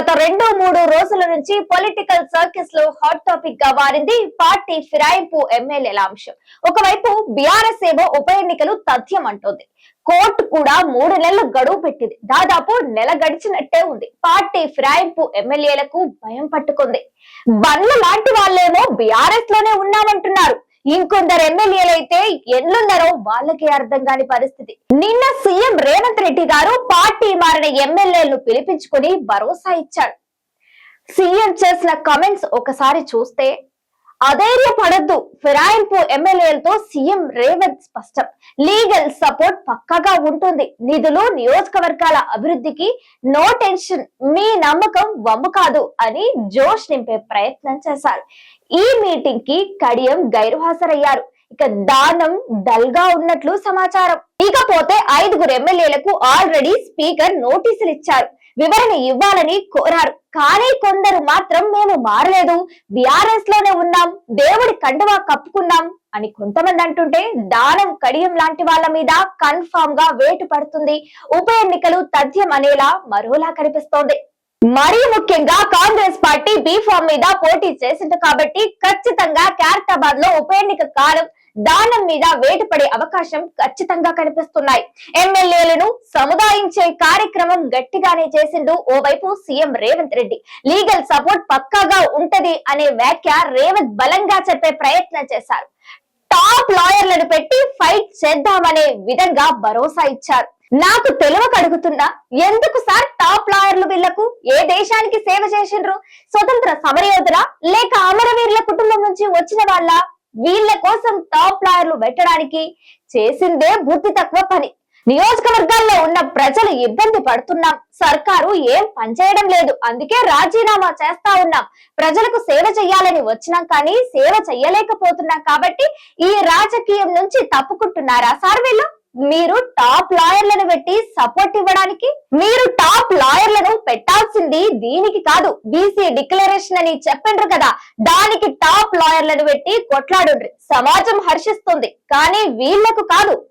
గత రెండు మూడు రోజుల నుంచి పొలిటికల్ సర్కిల్స్లో హాట్ టాపిక్గా మారింది పార్టీ ఫిరాయింపు ఎమ్మెల్యేల అంశం. ఒకవైపు బీఆర్ఎస్ ఏమో ఉప ఎన్నికలు తథ్యం అంటోంది. కోర్టు కూడా మూడు నెలలు గడువు పెట్టింది. దాదాపు నెల గడిచినట్టే ఉంది. పార్టీ ఫిరాయింపు ఎమ్మెల్యేలకు భయం పట్టుకుంది. బండ్ల లాంటి వాళ్ళేమో బీఆర్ఎస్లోనే ఉన్నామంటున్నారు. ఇంకొందరు ఎమ్మెల్యేలు అయితే ఎల్లున్నారో వాళ్ళకే అర్థం కాని పరిస్థితి. నిన్న సీఎం రేవంత్ రెడ్డి గారు పార్టీ మారిన ఎమ్మెల్యేలను పిలిపించుకుని భరోసా ఇచ్చాడు. సీఎం చేసిన కమెంట్స్ ఒకసారి చూస్తే అధైర్యపడద్దు. ఫిరాయింపు ఎమ్మెల్యేలతో సీఎం రేవంత్ స్పష్టం. లీగల్ సపోర్ట్ పక్కగా ఉంటుంది. నిధులు నియోజకవర్గాల అభివృద్ధికి నో టెన్షన్ మీ నమ్మకం వమ్ము కాదు అని జోష్ నింపే ప్రయత్నం చేశారు. ఈ మీటింగ్కి కడియం గైరుహాజరయ్యారు. ఇక దానం డల్గా ఉన్నట్లు సమాచారం. ఇకపోతే ఐదుగురు ఎమ్మెల్యేలకు ఆల్రెడీ స్పీకర్ నోటీసులు ఇచ్చారు. వివరణ ఇవ్వాలని కోరారు. కానీ కొందరు మాత్రం మేము మారలేదు. బీఆర్ఎస్లోనే ఉన్నాం. దేవుడి కండువా కప్పుకున్నాం అని కొంతమంది అంటుంటే దానం కడియం లాంటి వాళ్ళ మీద కన్ఫామ్గా వేటు పడుతుంది. ఉప ఎన్నికలు తథ్యం అనేలా మరోలా కనిపిస్తోంది. మరీ ముఖ్యంగా కాంగ్రెస్ పార్టీ బీ ఫామ్ మీద పోటీ చేసింది కాబట్టి ఖచ్చితంగా ఖైరతాబాద్లో ఉప ఎన్నిక కాలం దానం మీద వేటుపడే అవకాశం ఖచ్చితంగా కనిపిస్తున్నాయి. ఎమ్మెల్యేలను సముదాయించే కార్యక్రమం గట్టిగానే చేసిండు ఓవైపు CM Revanth Reddy. Legal support పక్కాగా ఉంటది అనే వ్యాఖ్య రేవంత్ బలంగా చెప్పే ప్రయత్నం చేశారు. టాప్ లాయర్లను పెట్టి ఫైట్ చేద్దామనే విధంగా భరోసా ఇచ్చారు. నాకు తెలియక అడుగుతున్నా ఎందుకు సార్ టాప్ లాయర్లు వీళ్ళకు ఏ దేశానికి సేవ చేసిండ్రు? స్వతంత్ర సమరయోధుల లేక అమరవీరుల కుటుంబం నుంచి వచ్చిన వాళ్ళ వీళ్ళ కోసం టాప్ లాయర్లు పెట్టడానికి చేసిందే బుద్ధి తక్కువ పని. నియోజకవర్గాల్లో ఉన్న ప్రజలు ఇబ్బంది పడుతున్నాం. సర్కారు ఏం పనిచేయడం లేదు. అందుకే రాజీనామా చేస్తా ఉన్నాం. ప్రజలకు సేవ చెయ్యాలని వచ్చినాం కానీ సేవ చెయ్యలేకపోతున్నాం కాబట్టి ఈ రాజకీయం నుంచి తప్పుకుంటున్నారా? సార్ వీళ్ళు? మీరు టాప్ లాయర్లను పెట్టి సపోర్ట్ ఇవ్వడానికి మీరు టాప్ లాయర్లను పెట్టాల్సింది దీనికి కాదు. బీసీ డిక్లరేషన్ అని చెప్పిండ్రు కదా. దానికి టాప్ లాయర్లను పెట్టి కొట్లాడుండ్రి. సమాజం హర్షిస్తుంది. కానీ వీళ్ళకు కాదు.